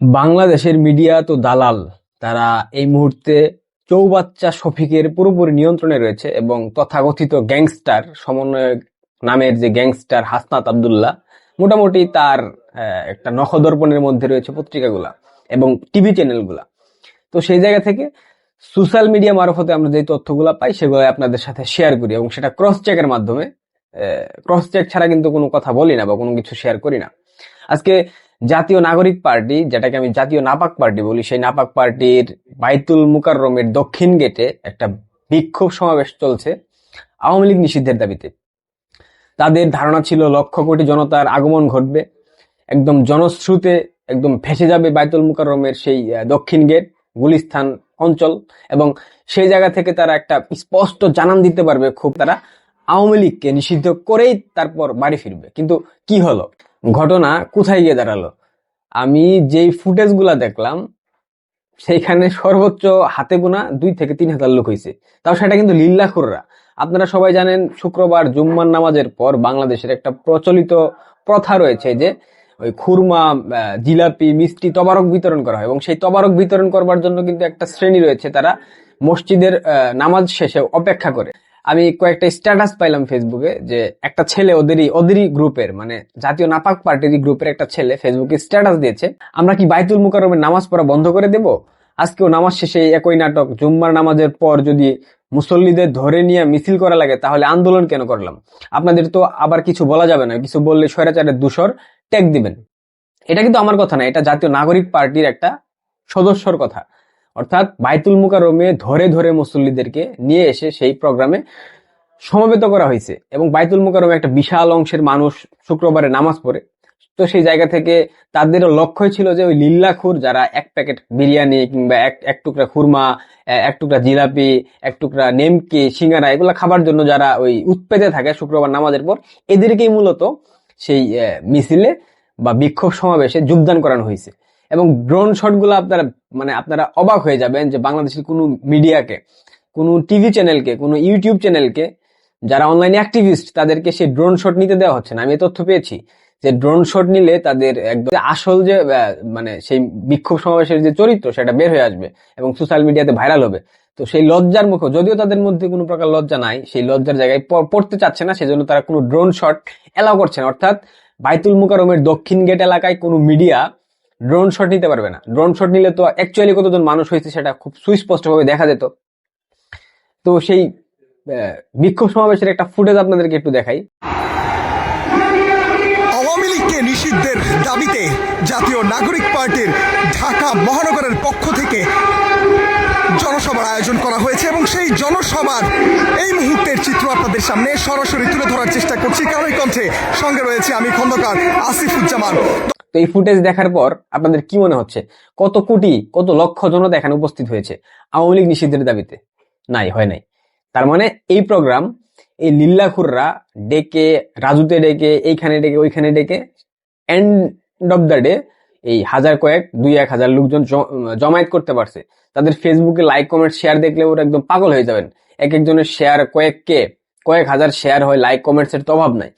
বাংলাদেশের মিডিয়া তো দালাল। তারা এই মুহূর্তে চৌবাচ্চা শফিকের পুরোপুরি নিয়ন্ত্রণে রয়েছে এবং তথাকথিত গ্যাংস্টার, সমন্বয়ক নামের যে গ্যাংস্টার হাসনাত আবদুল্লাহ, মোটামুটি তার একটা নখদর্পণের মধ্যে রয়েছে পত্রিকাগুলা এবং টিভি চ্যানেলগুলা। তো সেই জায়গা থেকে সোশ্যাল মিডিয়া মারফতে আমরা যে তথ্যগুলো পাই সেগুলো আপনাদের সাথে শেয়ার করি এবং সেটা ক্রস চেকের মাধ্যমে ক্রস চেক ছাড়া কিন্তু কোনো কথা বলি না বা কোনো কিছু শেয়ার করি না। আজকে জাতীয় নাগরিক পার্টি, যেটাকে আমি জাতীয় নাপাক পার্টি বলি, সেই নাপাক পার্টির বাইতুল মুকাররমের দক্ষিণ গেটে একটা বিক্ষোভ সমাবেশ চলছে আওয়ামী লীগ নিষিদ্ধের দাবিতে। তাদের ধারণা ছিল লক্ষ কোটি জনতার আগমন ঘটবে। একদম জনশ্রুতে একদম ভেসে যাবে বাইতুল মুকাররমের সেই দক্ষিণ গেট গুলিস্তান অঞ্চল এবং সেই জায়গা থেকে তারা একটা স্পষ্ট জানান দিতে পারবে খুব তারা আওয়ামী লীগকে নিষিদ্ধ করেই তারপর বাড়ি ফিরবে। কিন্তু কি হলো? ঘটনা কোথায় গিয়ে দাঁড়াল? আমি যেই ফুটেজগুলা দেখলাম, সেইখানে সর্বোচ্চ হাতে গোনা দুই থেকে তিন হাজার লোক হয়েছে তাও সেটা কিন্তু লিল্লাখুররা। আপনারা সবাই জানেন, শুক্রবার জুম্মার নামাজের পর বাংলাদেশের একটা প্রচলিত প্রথা রয়েছে যে, ওই খুরমা জিলাপি, মিষ্টি তবারক বিতরণ করা হয়। এবং সেই তবারক বিতরণ করবার জন্য কিন্তু একটা শ্রেণি রয়েছে তারা মসজিদের নামাজ শেষে অপেক্ষা করে। আমি কয়েকটা স্ট্যাটাস পাইলাম ফেসবুকে যে একটা ছেলে ওদেরই ওদেরই গ্রুপের মানে জাতীয় নাপাক পার্টির গ্রুপের একটা ছেলে ফেসবুকে স্ট্যাটাস দিয়েছে। আমরা কি বাইতুল মুকাররমের নামাজ পড়া বন্ধ করে দেব? আজকেও নামাজ শেষে একই নাটক, জুম্মার নামাজের পর যদি মুসল্লিদের ধরে নিয়ে মিছিল করা লাগে, তাহলে আন্দোলন কেন করলাম? আপনাদের তো আবার কিছু বলা যাবে না, কিছু বললে স্বৈরাচারের দূষর ট্যাগ দিবেন। এটা কিন্তু আমার কথা না, এটা জাতীয় নাগরিক পার্টির একটা সদস্যর কথা। অর্থাৎ বাইতুল মুকাররমে ধরে ধরে মুসল্লিদেরকে নিয়ে এসে সেই প্রোগ্রামে সমবেত করা হয়েছে এবং বাইতুল মুকাররমে একটা বিশাল অংশের মানুষ শুক্রবারে নামাজ পড়ে। তো সেই জায়গা থেকে তাদেরও লক্ষ্যই ছিল যে ওই লিল্লাখুর যারা এক প্যাকেট বিরিয়ানি কিংবা এক এক টুকরা খুরমা এক টুকরা জিলাপি, এক টুকরা নেমকি সিঙ্গারা এগুলো খাবার জন্য যারা ওই উৎপেতে থাকে শুক্রবার নামাজের পর, এদেরকেই মূলত সেই মিছিলে বা বিক্ষোভ সমাবেশে যোগদান করানো হয়েছে। এবং ড্রোন শটগুলো আপনারা মানে আপনারা অবাক হয়ে যাবেন যে বাংলাদেশের কোনো মিডিয়াকে, কোনো টিভি চ্যানেলকে কোনো ইউটিউব চ্যানেলকে যারা অনলাইন অ্যাক্টিভিস্ট তাদেরকে সেই ড্রোন শট নিতে দেওয়া হচ্ছে না। আমি তথ্য পেয়েছি যে ড্রোন শট নিলে তাদের একদম আসল যে মানে সেই বিক্ষোভ সমাবেশের যে চরিত্র, সেটা বের হয়ে আসবে এবং সোশ্যাল মিডিয়াতে ভাইরাল হবে। তো সেই লজ্জার মুখে, যদিও তাদের মধ্যে কোনো প্রকার লজ্জা নাই, সেই লজ্জার জায়গায় পড়তে চাচ্ছে না, সেজন্য তারা কোনো ড্রোন শট এলাও করছে না। অর্থাৎ বাইতুল মুকাররমের দক্ষিণ গেট এলাকায় কোনো মিডিয়া ড্রোন শট নিতে পারবে না। ড্রোন শট নিলে তো অ্যাকচুয়ালি কতজন মানুষ হয়েছে সেটা খুব সুস্পষ্টভাবে দেখা যেত। তো সেই বিক্ষোভ সমাবেশের একটা ফুটেজ আপনাদেরকে একটু দেখাই। আওয়ামী নিষিদ্ধের দাবিতে জাতীয় নাগরিক পার্টির ঢাকা মহানগরের পক্ষ থেকে জনসভার আয়োজন করা হয়েছে এবং সেই জনসভার এই মুহূর্তের চিত্র আপনাদের সামনে সরাসরি তুলে ধরার চেষ্টা করছি। কারণ এই কণ্ঠে সঙ্গে রয়েছে আমি খন্দকার আসিফুজ্জামান। তো এই ফুটেজ দেখার পর আপনাদের কি মনে হচ্ছে? কত কোটি, কত লক্ষ জনতা এখানে উপস্থিত হয়েছে? আওয়ামী লীগ নিষিদ্ধের দাবিতে? নাই, হয় নাই। তার মানে এই প্রোগ্রাম এই লিল্লাখুররা ডেকে, রাজুতে ডেকে, এইখানে ডেকে, ওইখানে ডেকে এন্ড অফ দ্য ডে এই হাজার কয়েক, দুই এক হাজার লোকজন জমায়েত করতে পারছে। তাদের ফেসবুকে লাইক কমেন্ট শেয়ার দেখলে ওরা একদম পাগল হয়ে যাবেন। এক একজনের শেয়ার কয়েক কে কয়েক হাজার শেয়ার হয় লাইক কমেন্টস এর তো অভাব নাই।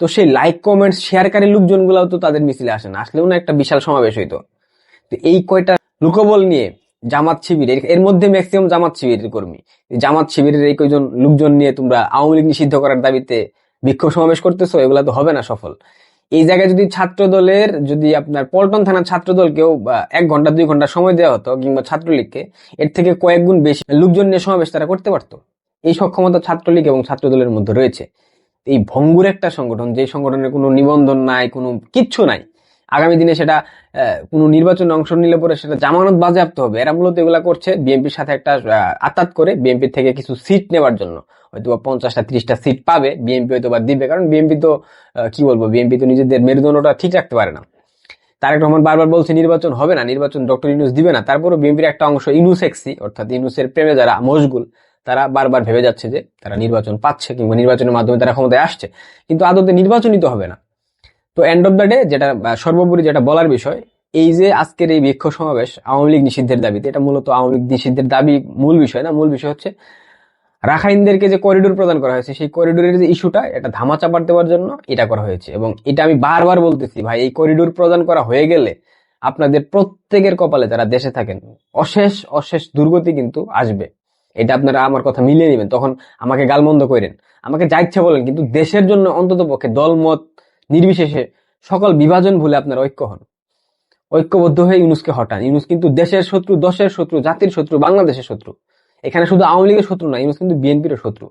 তো সেই লাইক কমেন্ট শেয়ারকারী লোকজন গুলাও তো তাদের মিছিলে আসে না। আসলেও না একটা বিশাল সমাবেশ হইতো। তো এই কয়টা লোকবল নিয়ে জামাত শিবির, এর মধ্যে ম্যাক্সিমাম জামাত শিবিরের কর্মী। জামাত শিবিরের এই কয়জন লোকজন নিয়ে তোমরা আওয়ামী লীগ নিষিদ্ধ করার দাবিতে বিক্ষোভ সমাবেশ করতেছো, এগুলা তো হবে না সফল। এই জায়গায় যদি ছাত্র দলের যদি আপনার পল্টন থানার ছাত্র দলকেও এক ঘণ্টা, দুই ঘণ্টা সময় দেওয়া হতো, কিংবা ছাত্রলীগকে, এর থেকে কয়েক গুণ বেশি লোকজন নিয়ে সমাবেশ তারা করতে পারতো। এই সক্ষমতা ছাত্রলীগ এবং ছাত্র দলের মধ্যে রয়েছে। এই ভঙ্গুর একটা সংগঠন, যে সংগঠনের কোনো নিবন্ধন নাই, কোনো কিচ্ছু নাই আগামী দিনে সেটা কোনো নির্বাচনে অংশ নিলে পরে সেটা জামানত বাজেয়াপ্ত হবে। এরা মূলত এগুলা করছে বিএনপির সাথে একটা আতাত করে বিএনপি থেকে কিছু সিট নেওয়ার জন্য। হয়তো বা পঞ্চাশটা, ত্রিশটা সিট পাবে, বিএনপি হয়তো বা দিবে, কারণ বিএনপি তো কি বলব, বিএনপি তো নিজেদের মেরুদণ্ডটা ঠিক রাখতে পারে না। তারেক রহমান বারবার বলছে নির্বাচন হবে না, নির্বাচন ডক্টর ইউনুস দিবে না। তারপরও বিএনপির একটা অংশ ইনুসেক্সি, অর্থাৎ ইনুসের প্রেমে যারা মশগুল, তারা বারবার ভেবে যাচ্ছে যে তারা নির্বাচন পাচ্ছে কিংবা নির্বাচনের মাধ্যমে তারা ক্ষমতায় আসছে। কিন্তু আদতে নির্বাচনই তো হবে না। তো এন্ড অফ দ্য ডে যেটা সর্বোপরি যেটা বলার বিষয়, এই যে আজকের এই বিক্ষোভ সমাবেশ আওয়ামী লীগ নিষিদ্ধের দাবিতে, এটা মূলত আওয়ামী লীগ নিষিদ্ধের দাবি মূল বিষয় না? মূল বিষয় হচ্ছে রাখাইনদেরকে যে করিডোর প্রদান করা হয়েছে, সেই করিডোরের যে ইস্যুটা এটা ধামা চাপার দেওয়ার জন্য এটা করা হয়েছে। এবং এটা আমি বারবার বলতেছি, ভাই, এই করিডোর প্রদান করা হয়ে গেলে আপনাদের প্রত্যেকের কপালে যারা দেশে থাকেন, অশেষ অশেষ দুর্গতি কিন্তু আসবে। এটা আপনারা আমার কথা মিলিয়ে নেবেন। তখন আমাকে গালমন্দ করেন আমাকে যা ইচ্ছা বলেন, কিন্তু দেশের জন্য অন্তত পক্ষে দলমত নির্বিশেষে সকল বিভাজন ভুলে আপনারা ঐক্য হন। ঐক্যবদ্ধ হয়ে ইউনুসকে হটান। ইউনুস কিন্তু দেশের শত্রু, দশের শত্রু, জাতির শত্রু, বাংলাদেশের শত্রু। এখানে শুধু আওয়ামী লীগের শত্রু না ইউনুস কিন্তু বিএনপির শত্রু।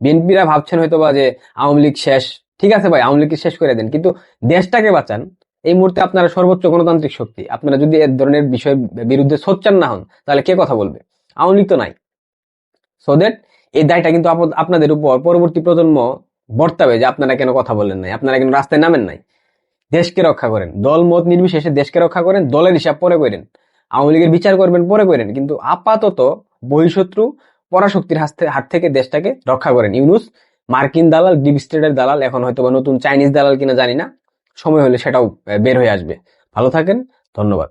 বিএনপিরা ভাবছেন হয়তো বা যে আওয়ামী লীগ শেষ। ঠিক আছে ভাই, আওয়ামী লীগকে শেষ করে দেন। কিন্তু দেশটাকে বাঁচান, এই মুহূর্তে আপনারা সর্বোচ্চ গণতান্ত্রিক শক্তি। আপনারা যদি এ ধরনের বিষয়ের বিরুদ্ধে সোচ্চার না হন, তাহলে কে কথা বলবে? আওয়ামী লীগ তো নাই। সো দ্যাট এই দায়টা কিন্তু আপনাদের উপর পরবর্তী প্রজন্ম বর্তাবে যে আপনারা কেন কথা বলেন নাই? আপনারা কেন রাস্তায় নামেন নাই? দেশকে রক্ষা করেন। দল মত নির্বিশেষে দেশকে রক্ষা করেন, দলের হিসাব পরে করেন। আওয়ামী লীগের বিচার করবেন, পরে করেন। কিন্তু আপাতত বহিঃশত্রু পরাশক্তির হাত হাত থেকে দেশটাকে রক্ষা করেন। ইউনুস, মার্কিন দালাল, ডিপ স্টেটের দালাল, এখন হয়তো বা নতুন চাইনিজ দালাল কিনা জানি না। সময় হলে সেটাও বের হয়ে আসবে। ভালো থাকেন, ধন্যবাদ।